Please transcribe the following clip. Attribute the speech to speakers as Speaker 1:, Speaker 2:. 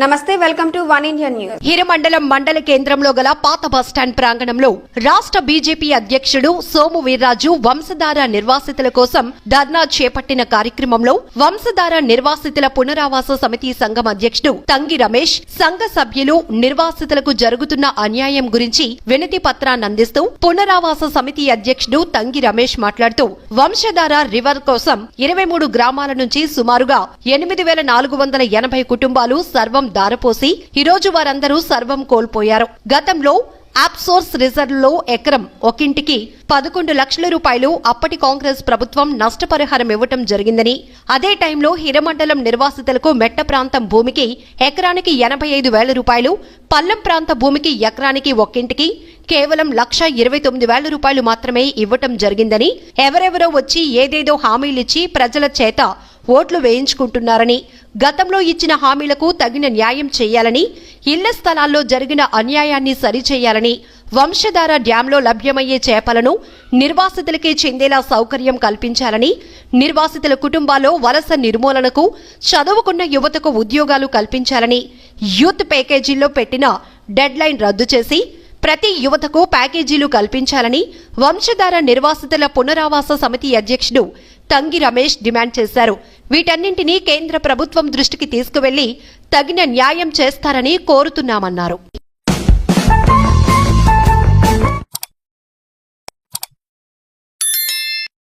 Speaker 1: నమస్తే welcome to one Indian news.
Speaker 2: Hiramandalam మండల కేంద్రంలో గల పాత బస్టాండ్ ప్రాంగణంలో రాష్ట్ర బీజేపీ అధ్యక్షుడు సోము వీర్రాజు వంశధార నిర్వాసితుల కోసం ధర్నా చేపట్టిన కార్యక్రమంలో వంశధార నిర్వాసితుల పునరావాస సమితి సంఘం అధ్యక్షుడు తంగి రమేష్ సంఘ సభ్యులు నిర్వాసితులకు జరుగుతున్న అన్యాయం గురించి వినతి పత్రాన్ని అందిస్తూ పునరావాస సమితి అధ్యక్షుడు తంగి రమేష్ మాట్లాడుతూ వంశధార రివర్ కోసం ఇరవై మూడు గ్రామాల నుంచి సుమారుగా ఎనిమిది వేల నాలుగు వందల ఎనభై కుటుంబాలు సర్వం దారపోసి ఈరోజు వారందరూ సర్వం కోల్పోయారు. గతంలో ఆప్సోర్స్ రిజర్వ్లో ఎకరం ఒకింటికి పదకొండు లక్షల రూపాయలు అప్పటి కాంగ్రెస్ ప్రభుత్వం నష్టపరిహారం ఇవ్వటం జరిగిందని అదే టైంలో హిరమండలం నిర్వాసితులకు మెట్ట ప్రాంతం భూమికి ఎకరానికి ఎనభై ఐదు వేల రూపాయలు పల్లం ప్రాంత భూమికి ఎకరానికి ఒక్కింటికి కేవలం లక్ష ఇరవై తొమ్మిది వేల రూపాయలు మాత్రమే ఇవ్వటం జరిగిందని ఎవరెవరో వచ్చి ఏదేదో హామీలిచ్చి ప్రజల చేత ఓట్లు వేయించుకుంటున్నారని గతంలో ఇచ్చిన హామీలకు తగిన న్యాయం చేయాలని ఇళ్ళ స్థలాల్లో జరిగిన అన్యాయాన్ని సరిచేయాలని వంశధార డ్యాంలో లభ్యమయ్యే చేపలను నిర్వాసితులకే చెందేలా సౌకర్యం కల్పించాలని నిర్వాసితుల కుటుంబాల్లో వలస నిర్మూలనకు చదువుకున్న యువతకు ఉద్యోగాలు కల్పించాలని యూత్ ప్యాకేజీల్లో పెట్టిన డెడ్లైన్ రద్దు చేసి ప్రతి యువతకు ప్యాకేజీలు కల్పించాలని వంశధార నిర్వాసితుల పునరావాస సమితి అధ్యక్షుడు తంగి రమేష్ డిమాండ్ చేశారు. వీటన్నింటినీ కేంద్ర ప్రభుత్వం దృష్టికి తీసుకువెళ్ళి తగిన న్యాయం చేస్తారని కోరుతున్నామన్నారు.